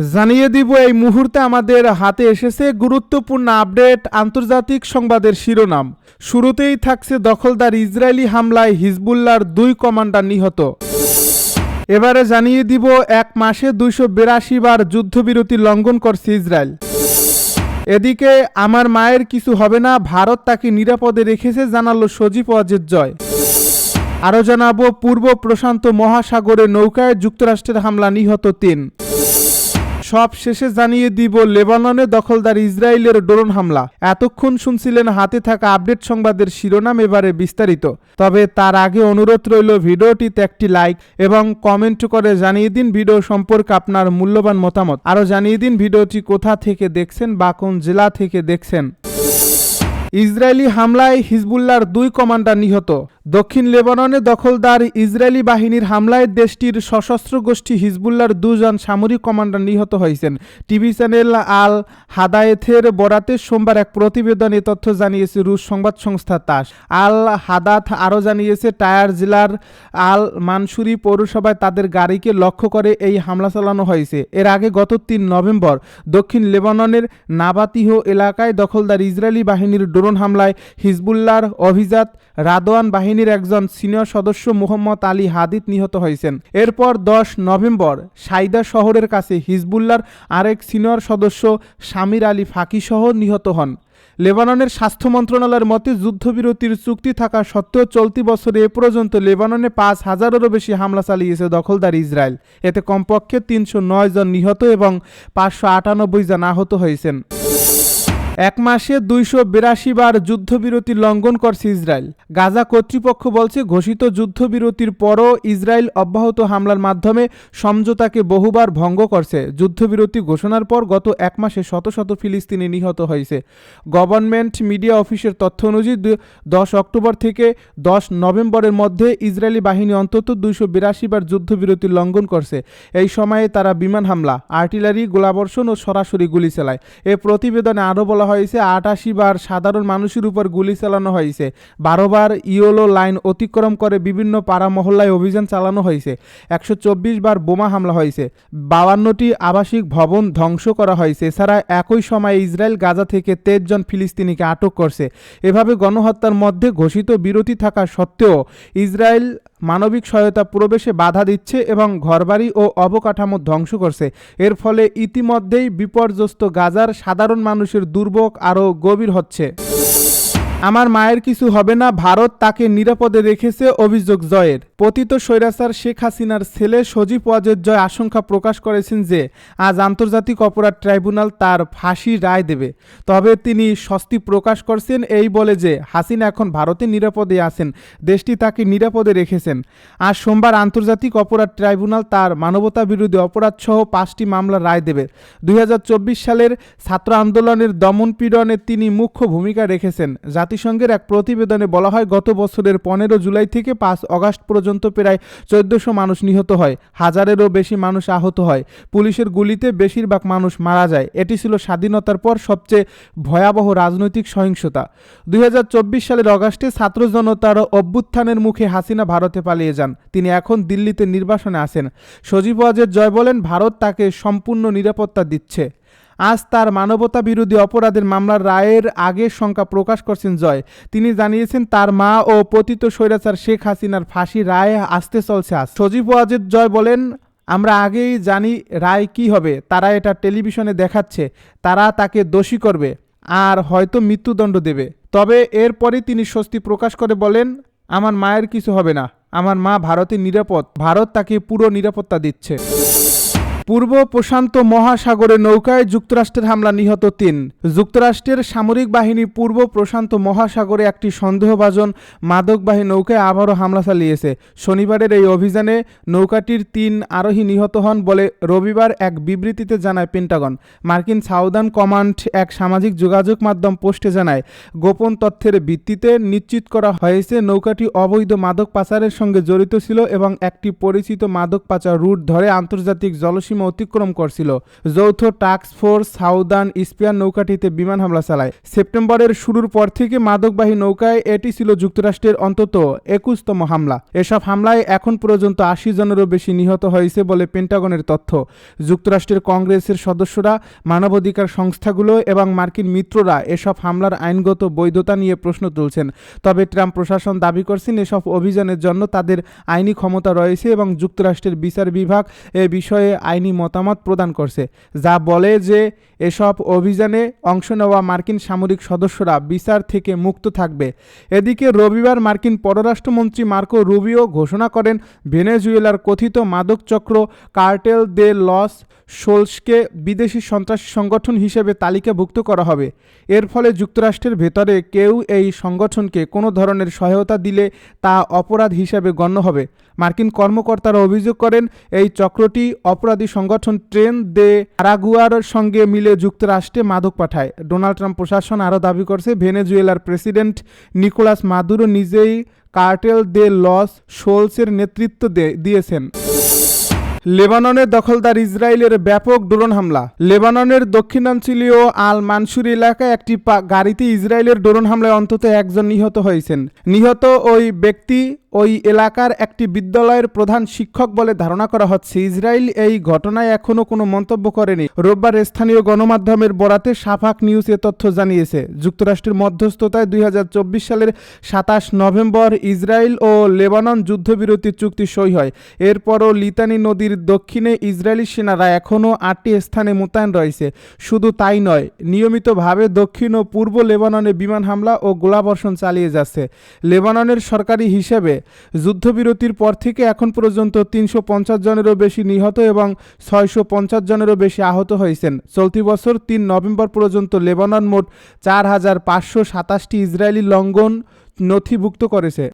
জানিয়ে দিব, এই মুহূর্তে আমাদের হাতে এসেছে গুরুত্বপূর্ণ আপডেট, আন্তর্জাতিক সংবাদের শিরোনাম। শুরুতেই থাকছে দখলদার ইসরায়েলি হামলায় হিজবুল্লার দুই কমান্ডার নিহত। এবারে জানিয়ে দিব, এক মাসে দুইশো বিরাশি বার যুদ্ধবিরতি লঙ্ঘন করছে ইসরায়েল। এদিকে, আমার মায়ের কিছু হবে না, ভারত তাকে নিরাপদে রেখেছে, জানালো সজীব অজের জয়। আরও জানাব, পূর্ব প্রশান্ত মহাসাগরে নৌকায় যুক্তরাষ্ট্রের হামলা নিহত তিন। সব শেষে জানিয়ে দিব, লেবাননে দখলদার ইসরায়েলের ড্রোন হামলা। এতক্ষণ শুনছিলেন হাতে থাকা আপডেট সংবাদের শিরোনাম এবারে বিস্তারিত। তবে তার আগে অনুরোধ রইল ভিডিওটিতে একটি লাইক এবং কমেন্ট করে জানিয়ে দিন ভিডিও সম্পর্কে আপনার মূল্যবান মতামত। আরও জানিয়ে দিন ভিডিওটি কোথা থেকে দেখছেন বা কোন জেলা থেকে দেখছেন। ইসরায়েলি হামলায় হিজবুল্লার দুই কমান্ডার নিহত। দক্ষিণ লেবাননে দখলদার ইসরায়েলি বাহিনীর হামলায় দেশটির সশস্ত্র গোষ্ঠী হিজবুল্লার দুজন সামরিক কমান্ডার নিহত হয়েছেন। টিভি চ্যানেল আল হাদায়েথের বরাতে সোমবার এক প্রতিবেদনে তথ্য জানিয়েছে রুশ সংবাদ সংস্থা তাস। আল হাদাত আরও জানিয়েছে, টায়ার জেলার আল মানসুরি পৌরসভায় তাদের গাড়িকে লক্ষ্য করে এই হামলা চালানো হয়েছে। এর আগে গত তিন নভেম্বর দক্ষিণ লেবাননের নাবাতিহ এলাকায় দখলদার ইসরায়েলি বাহিনীর ড্রোন হামলায় হিজবুল্লার অভিজাত রাদোয়ান বাহিনীর একজন সিনিয়র সদস্য মোহাম্মদ আলী হাদিদ নিহত হয়েছেন। এরপর দশ নভেম্বর সাইদা শহরের কাছে হিজবুল্লার আরেক সিনিয়র সদস্য শামির আলী ফাঁকিসহ নিহত হন। লেবাননের স্বাস্থ্য মন্ত্রণালয়ের মতে যুদ্ধবিরতির চুক্তি থাকা সত্ত্বেও চলতি বছরে এ পর্যন্ত লেবাননে পাঁচ হাজারেরও বেশি হামলা চালিয়েছে দখলদার ইসরায়েল। এতে কমপক্ষে তিনশো নয় জন নিহত এবং পাঁচশো আটানব্বই জন আহত হয়েছেন। এক মাসে দুইশো বিরাশি বার যুদ্ধবিরতি লঙ্ঘন করছে ইসরায়েল। গাজা কর্তৃপক্ষ বলছে ঘোষিত যুদ্ধবিরতির পরও ইসরায়েল অব্যাহত হামলার মাধ্যমে সমঝোতাকে বহুবার ভঙ্গ করছে। যুদ্ধবিরতি ঘোষণার পর গত এক মাসে শত শত ফিলিস্তিনি নিহত হয়েছে। গভর্নমেন্ট মিডিয়া অফিসের তথ্য অনুযায়ী দশ অক্টোবর থেকে দশ নভেম্বরের মধ্যে ইসরায়েলি বাহিনী অন্তত দুইশো বিরাশি বার যুদ্ধবিরতি লঙ্ঘন করছে। এই সময়ে তারা বিমান হামলা, আর্টিলারি, গোলাবর্ষণ ও সরাসরি গুলি চালায় এ প্রতিবেদনে আরও বলা হয়েছে আটাশি বার সাধারণ মানুষের উপর গুলি চালানো হয়েছে। বারো বার ইয়োলো লাইন অতিক্রম করে বিভিন্ন পাড়া মহল্লায় অভিযান চালানো হয়েছে। একশো চব্বিশ বার বোমা হামলা হয়েছে। বাউান্নটি আবাসিক ভবন ধ্বংস করা হয়েছে। এছাড়া একই সময়ে ইসরায়েল গাজা থেকে তেইশ জন ফিলিস্তিনিকে আটক করছে। এভাবে গণহত্যার মধ্যে ঘোষিত বিরতি থাকা সত্ত্বেও ইসরায়েল মানবিক সহায়তা প্রবেশে বাধা দিচ্ছে এবং ঘরবাড়ি ও অবকাঠামো ধ্বংস করছে। এর ফলে ইতিমধ্যেই বিপর্যস্ত গাজার সাধারণ মানুষের দুর্ভোগ আরও গভীর হচ্ছে। আমার মায়ের কিছু হবে না, ভারত তাকে নিরাপদে রেখেছে, অভিযোগ জয়ের। পতিত স্বৈরাচার শেখ হাসিনার ছেলে সজীব ওয়াজেদ জয় আশঙ্কা প্রকাশ করেছেন যে, আজ আন্তর্জাতিক অপরাধ ট্রাইব্যুনাল তার ফাঁসি রায় দেবে। তবে তিনি স্বস্তি প্রকাশ করছেন, এই বলে যে, হাসিনা এখন ভারতে নিরাপদে আছেন, দেশটি তাকে নিরাপদে রেখেছেন। আজ সোমবার আন্তর্জাতিক অপরাধ ট্রাইব্যুনাল তার মানবতা বিরোধী অপরাধসহ পাঁচটি মামলা রায় দেবে। দুই হাজার চব্বিশ সালের ছাত্র আন্দোলনের দমনপীড়নে তিনি মুখ্য ভূমিকা রেখেছেন জাতিসংঘের এক প্রতিবেদনে বলা হয়, গত বছরের পনেরো জুলাই থেকে পাঁচ অগাস্ট পর্যন্ত প্রায় চোদ্দশো মানুষ নিহত হয়, হাজারেরও বেশি মানুষ আহত হয়। পুলিশের গুলিতে বেশিরভাগ মানুষ মারা যায়। এটি ছিল স্বাধীনতার পর সবচেয়ে ভয়াবহ রাজনৈতিক সহিংসতা। দুই হাজার চব্বিশ সালের অগাস্টে ছাত্র জনতার অভ্যুত্থানের মুখে হাসিনা ভারতে পালিয়ে যান। তিনি এখন দিল্লিতে নির্বাসনে আছেন। সজীব ওয়াজেদ জয় বলেন, ভারত তাকে সম্পূর্ণ নিরাপত্তা দিচ্ছে। আজ তার মানবতা বিরোধী অপরাধের মামলার রায়ের আগের শঙ্কা প্রকাশ করছেন জয়। তিনি জানিয়েছেন, তার মা ও পতিত স্বৈরাচার শেখ হাসিনার ফাঁসি রায় আসতে চলছে আজ। সজীব ওয়াজেদ জয় বলেন, আমরা আগেই জানি রায় কি হবে। তারা এটা টেলিভিশনে দেখাচ্ছে। তারা তাকে দোষী করবে আর হয়তো মৃত্যুদণ্ড দেবে। তবে এরপরে তিনি স্বস্তি প্রকাশ করে বলেন, আমার মায়ের কিছু হবে না। আমার মা ভারতে নিরাপদ। ভারত তাকে পুরো নিরাপত্তা দিচ্ছে। পূর্ব প্রশান্ত মহাসাগরে নৌকায় যুক্তরাষ্ট্রের হামলা নিহত তিন। যুক্তরাষ্ট্রের সামরিক বাহিনী পূর্ব প্রশান্ত মহাসাগরে একটি সন্দেহভাজন মাদকবাহী নৌকায় আবারও হামলা চালিয়েছে। শনিবারের এই অভিযানে নৌকাটির তিন আরোহী নিহত হন বলে রবিবার এক বিবৃতিতে জানায় পেন্টাগন। মার্কিন সাউদার্ন কমান্ড এক সামাজিক যোগাযোগ মাধ্যম পোস্টে জানায়, গোপন তথ্যের ভিত্তিতে নিশ্চিত করা হয়েছে নৌকাটি অবৈধ মাদক পাচারের সঙ্গে জড়িত ছিল এবং একটি পরিচিত মাদক পাচার রুট ধরে আন্তর্জাতিক জলসীমা সীমা অতিক্রম করছিল। যৌথ টাস্ক ফোর্স সাউদার্ন স্পিয়ার নৌকাটিতে বিমান হামলা চালায়। সেপ্টেম্বরের শুরুর পর থেকে মাদকবাহী নৌকায় এটি ছিল যুক্তরাষ্ট্রের অন্তত একুশতম হামলা। এসব হামলায় এখন পর্যন্ত আশি জনেরও বেশি নিহত হয়েছে বলে পেন্টাগনের তথ্য। যুক্তরাষ্ট্রের কংগ্রেসের সদস্যরা, মানবাধিকার সংস্থাগুলো এবং মার্কিন মিত্ররা এসব হামলার আইনগত বৈধতা নিয়ে প্রশ্ন তুলছেন। তবে ট্রাম্প প্রশাসন দাবি করছেন এসব অভিযানের জন্য তাদের আইনি ক্ষমতা রয়েছে এবং যুক্তরাষ্ট্রের বিচার বিভাগ এ বিষয়ে আইনি মতামত প্রদান করছে, যা বলে যে এসব অভিযানে অংশ নেওয়া মার্কিন সামরিক সদস্যরা বিচার থেকে মুক্ত থাকবে। এদিকে রবিবার মার্কিন পররাষ্ট্রমন্ত্রী মার্কো রুবিও ঘোষণা করেন, ভেনেজুয়েলার কথিত মাদক চক্র কার্টেল দে লস সোলসকে বিদেশি সন্ত্রাসী সংগঠন হিসেবে তালিকাভুক্ত করা হবে। এর ফলে যুক্তরাষ্ট্রের ভেতরে কেউ এই সংগঠনকে কোনো ধরনের সহায়তা দিলে তা অপরাধ হিসেবে গণ্য হবে। মার্কিন কর্মকর্তারা অভিযোগ করেন, এই চক্রটি অপরাধী সংগঠন ট্রেন দে আরাগুয়ার সঙ্গে মিলে যুক্তরাষ্ট্রে মাদক পাঠায়। ডোনাল্ড ট্রাম্প প্রশাসন আরও দাবি করছে, ভেনেজুয়েলার প্রেসিডেন্ট নিকোলাস মাদুরো নিজেই কার্টেল দে লস শোলসের নেতৃত্ব দিয়েছেন। লেবাননের দখলদার ইসরায়েলের ব্যাপক ড্রোন হামলা। লেবাননের দক্ষিণাঞ্চলীয় আল মানসুর এলাকায় একটি গাড়িতে ইসরায়েলের ড্রোন হামলায় অন্তত একজন নিহত হয়েছেন। নিহত ওই ব্যক্তি ওই এলাকার একটি বিদ্যালয়ের প্রধান শিক্ষক বলে ধারণা করা হচ্ছে ইসরায়েল এই ঘটনায় এখনও কোনো মন্তব্য করেনি। রোববার স্থানীয় গণমাধ্যমের বরাতে সাফাক নিউজ এ তথ্য জানিয়েছে। যুক্তরাষ্ট্রের মধ্যস্থতায় দুই হাজার চব্বিশ সালের সাতাশ নভেম্বর ইসরায়েল ও লেবানন যুদ্ধবিরতি চুক্তি সই হয়। এরপরও লিতানি নদীর দক্ষিণে ইসরায়েলি সেনারা এখনও আটটি স্থানে মোতায়েন রয়েছে। শুধু তাই নয়, নিয়মিতভাবে দক্ষিণ ও পূর্ব লেবাননে বিমান হামলা ও গোলাবর্ষণ চালিয়ে যাচ্ছে। লেবাননের সরকারি হিসেবে যুদ্ধবিরতির পর থেকে এখন পর্যন্ত তিনশো পঞ্চাশ জনেরও বেশি নিহত এবং ছয়শো পঞ্চাশ জনেরও বেশি আহত হয়েছেন। চলতি বছর তিন নভেম্বর পর্যন্ত লেবানন মোট চার হাজার পাঁচশো সাতাশটি ইসরায়েলি লঙ্ঘন নথিভুক্ত করেছে।